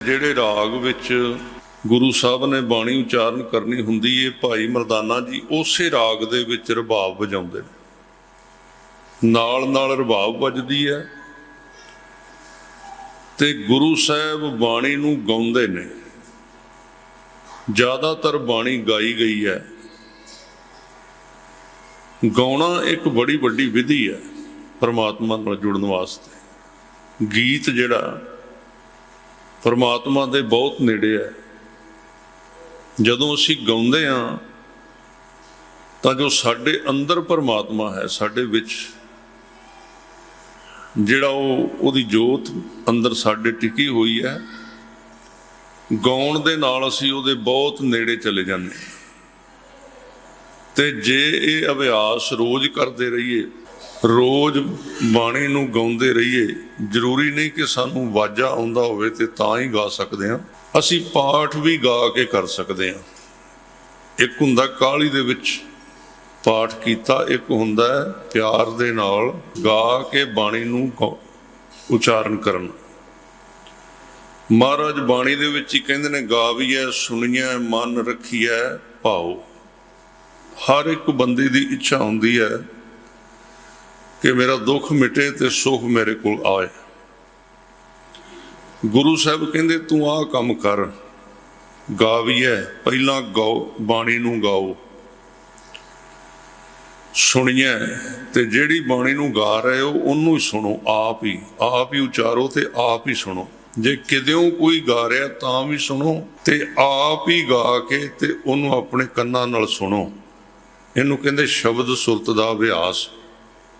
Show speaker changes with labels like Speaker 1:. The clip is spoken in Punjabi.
Speaker 1: ਜਿਹੜੇ ਰਾਗ ਵਿੱਚ ਗੁਰੂ ਸਾਹਿਬ ਨੇ ਬਾਣੀ ਉਚਾਰਨ ਕਰਨੀ ਹੁੰਦੀ ਏ, ਭਾਈ ਮਰਦਾਨਾ ਜੀ, ਉਸੇ ਰਾਗ ਦੇ ਵਿੱਚ ਰਬਾਬ ਵਜਾਉਂਦੇ ਨੇ। ਨਾਲ ਨਾਲ ਰਬਾਬ ਵੱਜਦੀ ਹੈ ਤੇ ਗੁਰੂ ਸਾਹਿਬ ਬਾਣੀ ਨੂੰ ਗਾਉਂਦੇ ਨੇ। ਜ਼ਿਆਦਾਤਰ ਬਾਣੀ ਗਾਈ ਗਈ ਹੈ ਗਾਉਣਾ ਇੱਕ ਬੜੀ ਵੱਡੀ ਵਿਧੀ ਹੈ ਪਰਮਾਤਮਾ ਨਾਲ ਜੁੜਨ ਵਾਸਤੇ। ਗੀਤ ਜਿਹੜਾ ਪਰਮਾਤਮਾ ਦੇ ਬਹੁਤ ਨੇੜੇ ਹੈ। ਜਦੋਂ ਅਸੀਂ ਗਾਉਂਦੇ ਹਾਂ, ਤਾਂ ਜੋ ਸਾਡੇ ਅੰਦਰ ਪਰਮਾਤਮਾ ਹੈ, ਸਾਡੇ ਵਿੱਚ। ਜਿਹੜਾ ਉਹ, ਉਹਦੀ ਜੋਤ ਅੰਦਰ ਸਾਡੇ ਟਿਕੀ ਹੋਈ ਹੈ। ਗਾਉਣ ਦੇ ਨਾਲ ਅਸੀਂ ਉਹਦੇ ਬਹੁਤ ਨੇੜੇ ਚਲੇ ਜਾਂਦੇ ਤੇ ਜੇ ਇਹ ਅਭਿਆਸ ਰੋਜ਼ ਕਰਦੇ ਰਹੀਏ ਰੋਜ਼ ਬਾਣੀ ਨੂੰ ਗਾਉਂਦੇ ਰਹੀਏ। ਜ਼ਰੂਰੀ ਨਹੀਂ ਕਿ ਸਾਨੂੰ ਵਾਜਾ ਆਉਂਦਾ ਹੋਵੇ ਤੇ ਤਾਂ ਹੀ ਗਾ ਸਕਦੇ ਹਾਂ। ਅਸੀਂ ਪਾਠ ਵੀ ਗਾ ਕੇ ਕਰ ਸਕਦੇ ਹਾਂ। ਇੱਕ ਹੁੰਦਾ ਕਾਲੀ ਦੇ ਵਿੱਚ ਪਾਠ ਕੀਤਾ, ਇੱਕ ਹੁੰਦਾ ਪਿਆਰ ਦੇ ਨਾਲ ਗਾ ਕੇ ਬਾਣੀ ਨੂੰ ਗਾ- ਉਚਾਰਨ ਕਰਨ। ਮਹਾਰਾਜ ਬਾਣੀ ਦੇ ਵਿੱਚ ਹੀ ਕਹਿੰਦੇ ਨੇ, ਗਾਵੀਐ, ਸੁਣੀਐ, ਮਨ ਰੱਖੀਐ, ਭਾਉ। ਹਰ ਇੱਕ ਬੰਦੇ ਦੀ ਇੱਛਾ ਹੁੰਦੀ ਹੈ ਕਿ ਮੇਰਾ ਦੁੱਖ ਮਿਟੇ ਤੇ ਸੁਖ ਮੇਰੇ ਕੋਲ ਆਏ। ਗੁਰੂ ਸਾਹਿਬ ਕਹਿੰਦੇ, ਤੂੰ ਆਹ ਕੰਮ ਕਰ। ਗਾਵੀਐ, ਪਹਿਲਾਂ ਗਾਓ, ਬਾਣੀ ਨੂੰ ਗਾਓ। ਸੁਣੀਐ ਤੇ ਜਿਹੜੀ ਬਾਣੀ ਨੂੰ ਗਾ ਰਹੇ ਹੋ, ਉਹਨੂੰ ਹੀ ਸੁਣੋ, ਆਪ ਹੀ। ਆਪ ਹੀ ਉਚਾਰੋ ਤੇ ਆਪ ਹੀ ਸੁਣੋ। ਜੇ ਕਿਦਿਓਂ ਕੋਈ ਗਾ ਰਿਹਾ, ਤਾਂ ਵੀ ਸੁਣੋ ਤੇ ਆਪ ਹੀ ਗਾ ਕੇ ਤੇ ਉਹਨੂੰ ਆਪਣੇ ਕੰਨਾਂ ਨਾਲ ਸੁਣੋ। ਇਹਨੂੰ ਕਹਿੰਦੇ ਸ਼ਬਦ ਸੁਰਤ ਦਾ ਅਭਿਆਸ।